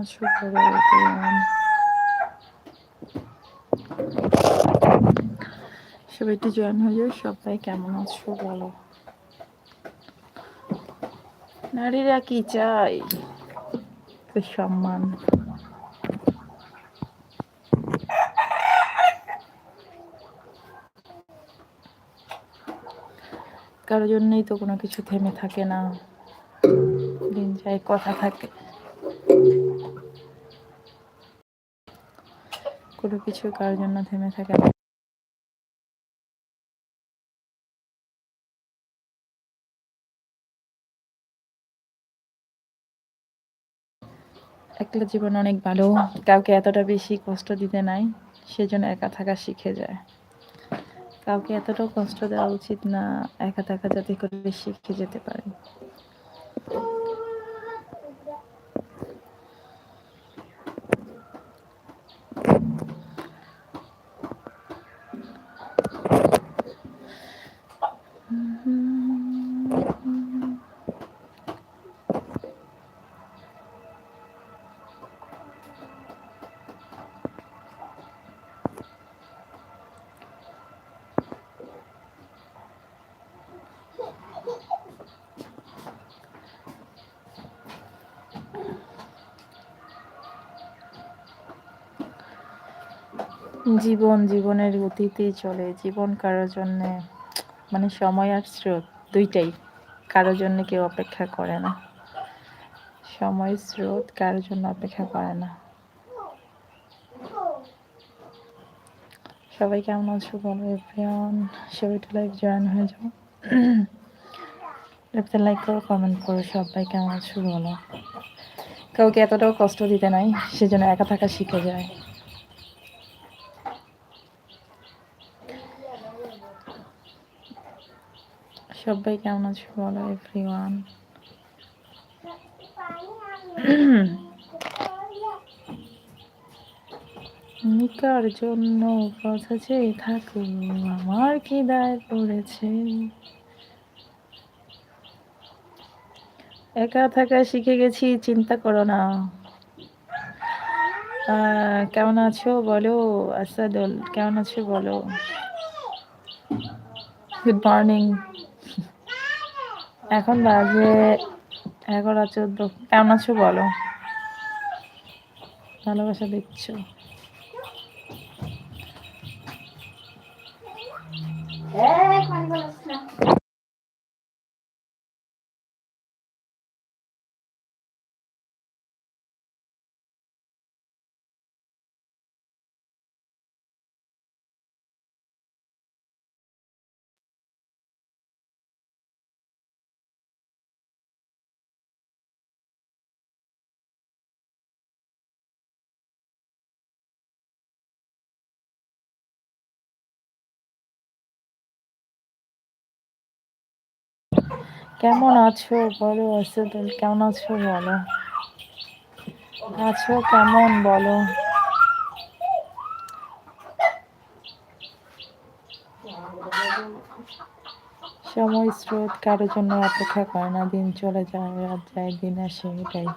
আছো সবাই একটু জয়েন হয়ে যাও সবাই কেমন আছো বলো নারীরা কি চাই সম্মান কারোর জন্যই তো কোনো কিছু থেমে থাকে না। দিন যায়, কথা থাকে। কোনো কিছু কারোর জন্য থেমে থাকে না। একলা জীবন অনেক ভালো, কাউকে এতটা বেশি কষ্ট দিতে নাই সেজন্য একা থাকা শিখে যায়। কাউকে এতটাও কষ্ট দেওয়া উচিত না, একা থাকা যাতে করে শিখে যেতে পারে। জীবন, জীবনের গতিতেই চলে, জীবন কারোর জন্যে মানে সময় আর স্রোত দুইটাই। কারোর জন্য কেউ অপেক্ষা করে না। সময়, স্রোত কারোর জন্য অপেক্ষা করে না। সবাই কেমন আছো বলো এভরিওয়ান সবাই লাইভ জয়েন হয়ে যাও। লাইভতে লাইক করো কমেন্ট করো, সবাই কেমন আছো বলো। কাউকে এতটাও কষ্ট দিতে নাই, সেজন্য একা থাকা শিখে যায়। সবাই কেমন আছো? বলো এভরিওয়ান নিকার জন্য চেয়ে থাকো আমার কি দায় পড়েছে। একা থাকা শিখে গেছি, চিন্তা করো না। কেমন আছো? বলো, আসাদুল, কেমন আছো? বলো। গুড মর্নিং এখন বাজে এগারো চোদ্দ। কেমন আছো বলো? ভালোবাসা দিচ্ছ। কেমন আছো? বলো, আসাদুল, কেমন আছো বলো। আছো কেমন বলো। সময় স্রোত কারোর জন্য অপেক্ষা করে না, দিন চলে যায়, রাত যায়, দিন আসে, এটাই।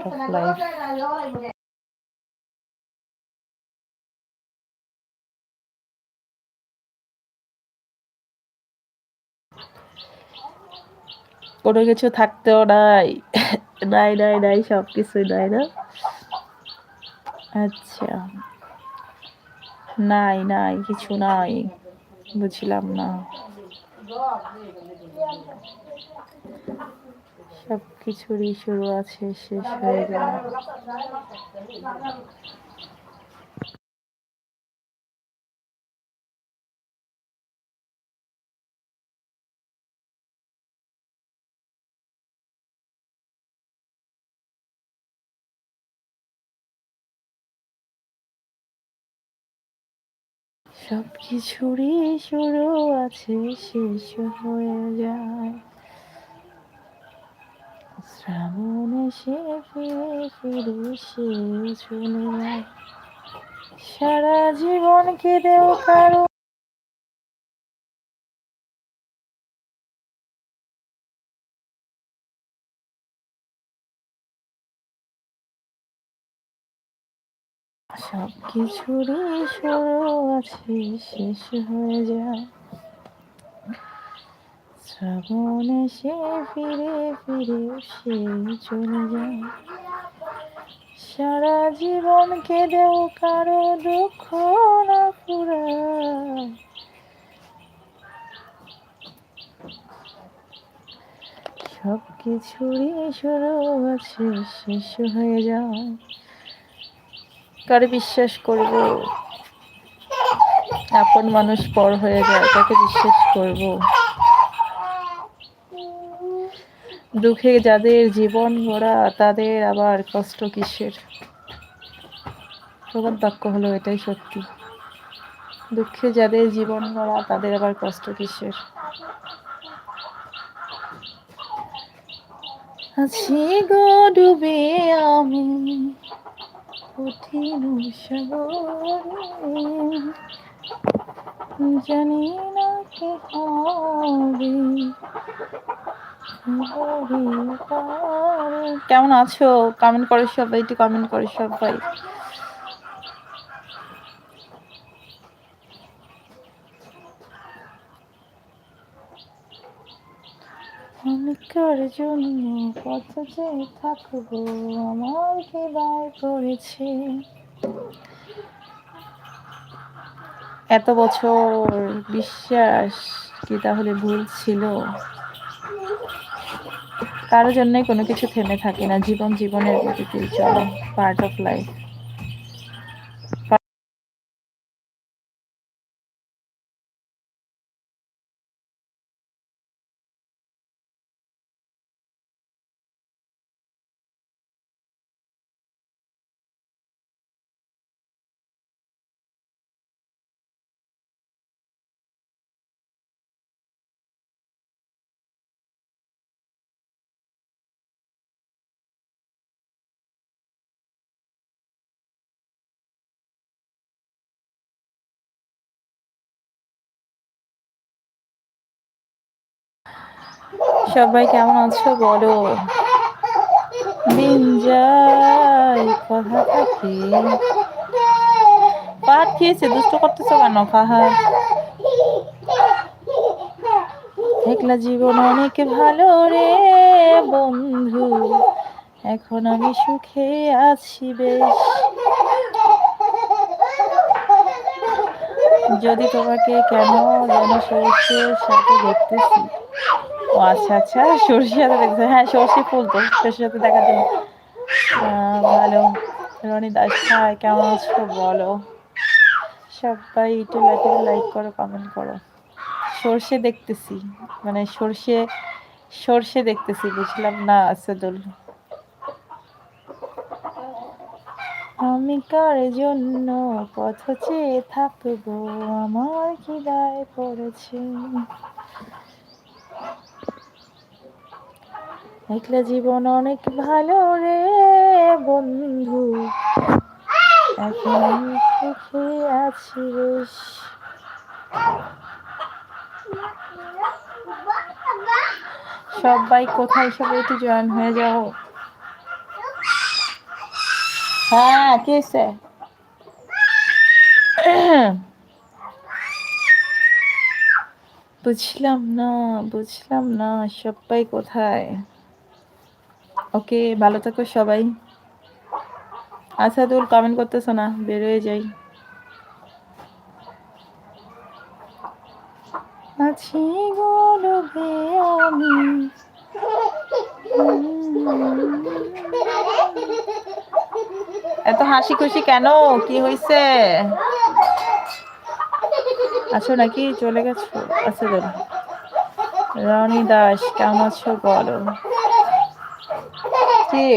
অফ লাইফ কোনো কিছু থাকতেও নাই। নাই নাই নাই সব কিছুই নাই না? আচ্ছা। নাই নাই, কিছু নাই। বুঝলাম না। সব কিছুরই শুরু আছে, শেষ হয়ে যায় সব কিছুরই শুরু আছে, শেষ হয়ে যায়। শ্রাবণ এসে ফিরে ফিরে সে চলে যায় সারা জীবন কেঁদেও কারও সব কিছুরই আছে শেষ হয়ে যায়। শ্রাবণ এসে ফিরে ফিরে সে চলে যায়। সারা জীবন কেঁদেও কারও দুঃখ না পুরায় সব কিছুরই শুরু আছে শেষ হয়ে যায়। কারে বিশ্বাস করব? আপন মানুষ পর হয়ে যায় তাকে বিশ্বাস করব? দুঃখে যাদের জীবন ভরা তাদের আবার কষ্ট কিসের? প্রবাদ বাক্য হলো এটাই সত্যি। দুঃখে যাদের জীবন ভরা তাদের আবার কষ্ট কিসের? আছি গো ডুবে আমি। কঠিন সাগরে, জানি না কি হবে। কেমন আছো? কমেন্ট করো সবাই, একটু কমেন্ট করো সবাই। আমি কার জন্য কত যে থাকব, আমার কি দায় করেছে? এত বছর বিশ্বাস কি তাহলে ভুল ছিল? কারোর জন্যই কোনো কিছু থেমে থাকে না, জীবন জীবনের গতিতেই চলে পার্ট অফ লাইফ সবাই কেমন আছো বলো? দিন যায় কথা থাকে পাহাড় খেয়েছে, দুষ্ট করতেছো কেন পাহাড় একলা জীবন অনেক ভালো রে বন্ধু। এখন আমি সুখে আছি বেশ। যদি তোমাকে কেন যেন সরষের সাথে দেখতেছি? ও আচ্ছা আচ্ছা। সরষের সাথে দেখতে হ্যাঁ সরষে ফুল তো, সরষের সাথে দেখা দিল ভালো। রনি দাস ভাই কেমন আছো? বলো। সবাই একটু লাইক করো কমেন্ট করো। সর্ষে দেখতেছি। মানে সর্ষে সর্ষে দেখতেছি, বুঝলাম না, আসাদুল। আমি কার জন্য পথ চেয়ে থাকব? আমার কি দায় পড়েছে? একলা জীবন অনেক ভালো রে বন্ধু। এখন সুখে আছি সবাই কোথায় সবাই একটু জয়েন হয়ে যাও। হ্যাঁ কে বুঝলাম না বুঝলাম না, সবাই কোথায়? ওকে, ভালো থাকো সবাই। আসাদুল কমেন্ট করতেছো না, বেরোয় যাই। আছি গলবে আমি। এত হাসি খুশি কেন? কি হয়েছে আছো নাকি, চলে গেছো আচ্ছা রনি দাস, কেমন আছো বলো? কি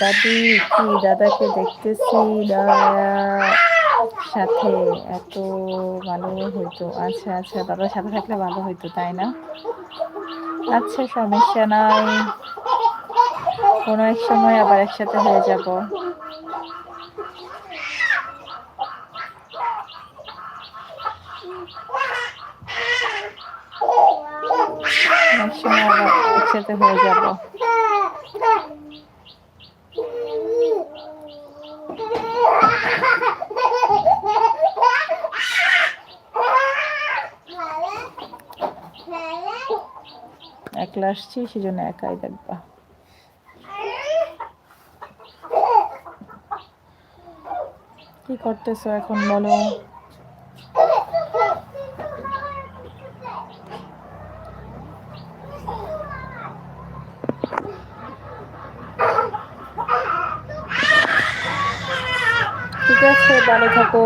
দাদি কি দাদাকে দেখতেছি। সাথে এত ভালো হইতো। আচ্ছা আচ্ছা দাদার সাথে থাকলে ভালো হইতো, তাই না? আচ্ছা সমস্যা নাই। কোনো এক সময় আবার একসাথে হয়ে যাব। এক সময় আবার একসাথে হয়ে যাব। একলা আসছি সেজন্য একাই দেখবা। কি করতেছো এখন বলো? ঠিক আছে ভালো থাকো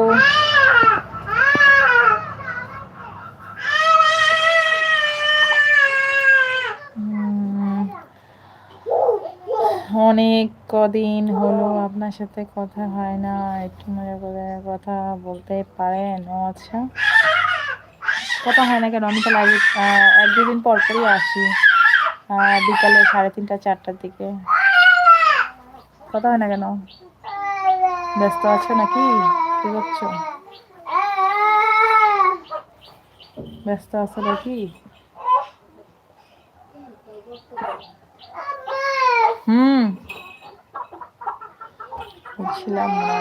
উম, অনেক কদিন হলো আপনার সাথে কথা হয় না? একটু মজা করে কথা বলতে পারেন? ও আচ্ছা। কথা হয় না কেন? আমি তো লাইভ এক দুদিন পর পরই আসি। বিকালে সাড়ে তিনটা, চারটার দিকে। কথা হয় না কেন? ব্যস্ত আছো নাকি? কি করছ? ব্যস্ত আছো নাকি? হুম। বুঝছিলাম না।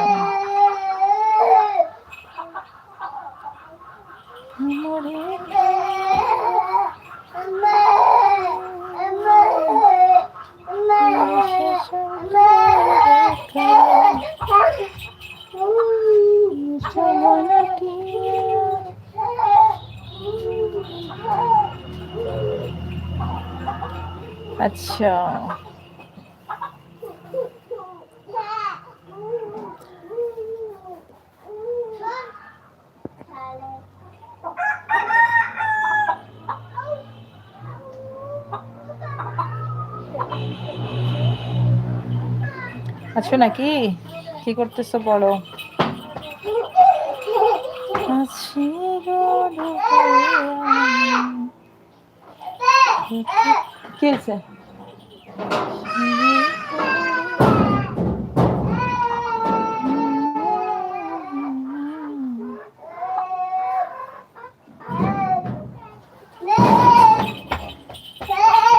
আচ্ছা। আছো নাকি? কি করতেছো বলো। কি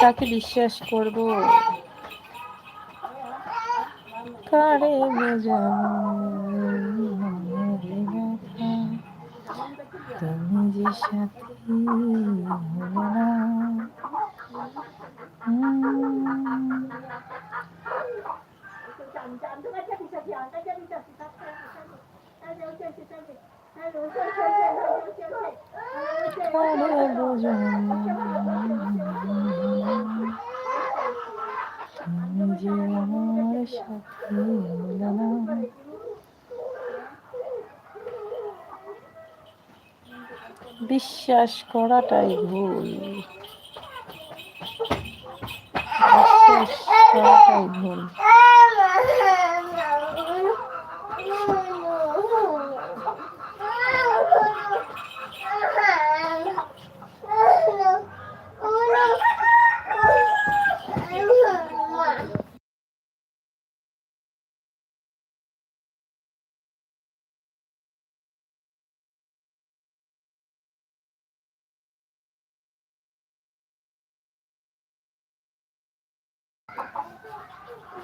তাকে বিশ্বাস করব? কারে তুমি যে সাথী হলে কারে যে আমার বিশ্বাস করাটাই ভুল বিশ্বাস করাটাই ভুল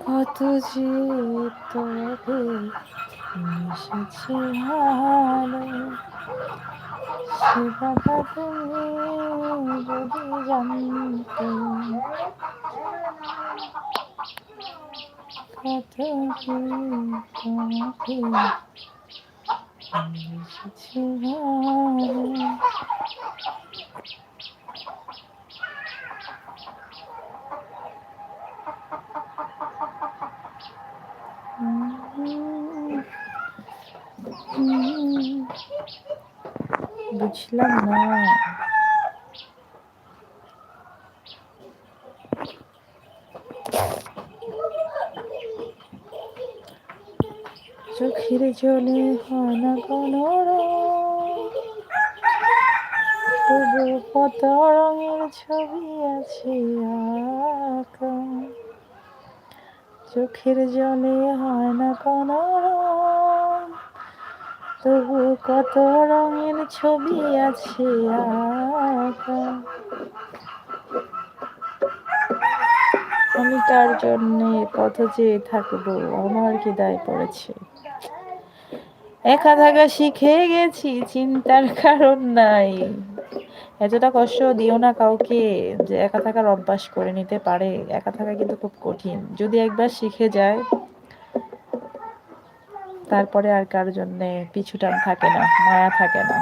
কত যে তবে মিশেছে ভালো। সে কথা তুমি যদি জানতে কত বুঝলাম না। চোখের জলে হয় না কোনো তবু কত রঙের ছবি আছে আঁকা। চোখের জলে হয় না কোনো রঙ তবু কত রঙের ছবি আছে আমি কার জন্যে পথ চেয়ে থাকব, আমার কি দায় পড়েছে। একা থাকা শিখে গেছি, চিন্তার কারণ নাই। এতটা কষ্ট দিও না কাউকে যে একা থাকার অভ্যাস করে নিতে পারে। একা থাকা কিন্তু খুব কঠিন। যদি একবার শিখে যায় তারপরে আর কার জন্য পিছুটান থাকে না, মায়া থাকে না।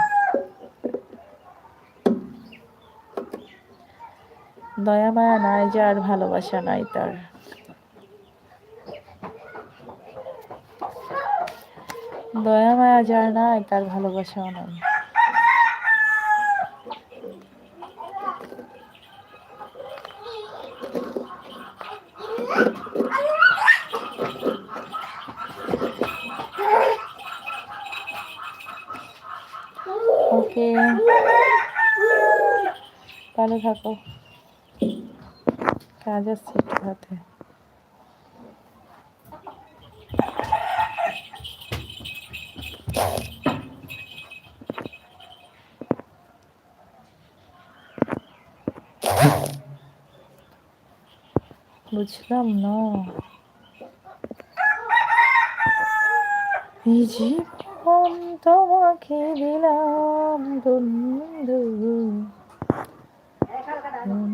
দয়া, মায়া নাই আর ভালোবাসা নাই তার। দয়া, মায়া যার নাই তার ভালোবাসাও নাই ওকে ভালো থাকো কাজ আছে হাতে। বুঝলাম না। জীবন তোমাকে দিলাম বন্ধু।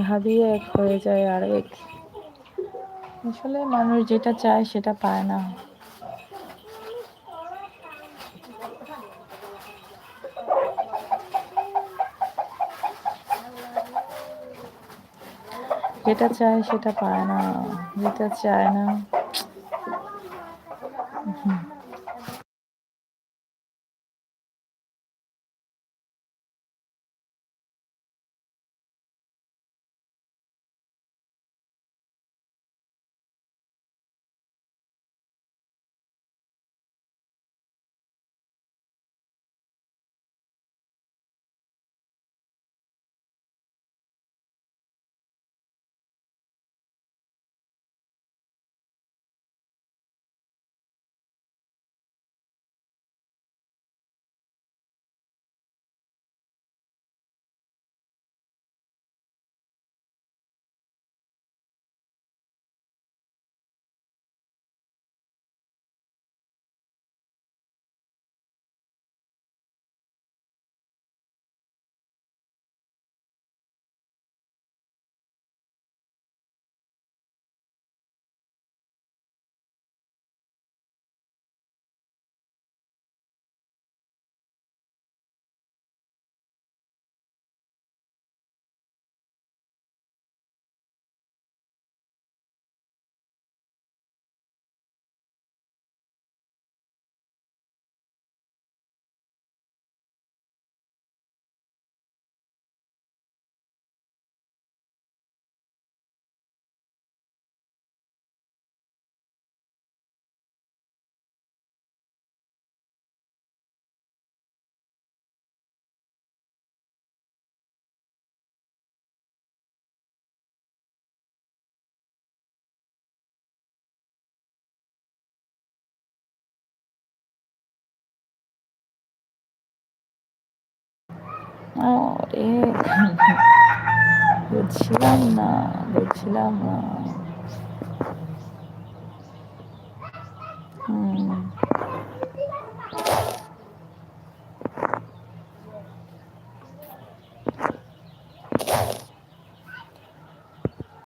ভাবিয়ে এক হয়ে যায় আরেক। আসলে মানুষ যেটা চায় সেটা পায় না। যেটা চায় সেটা পায় না, যেটা চায় না। 아, 어리. 너 질렀나? 너 질렀나? 음.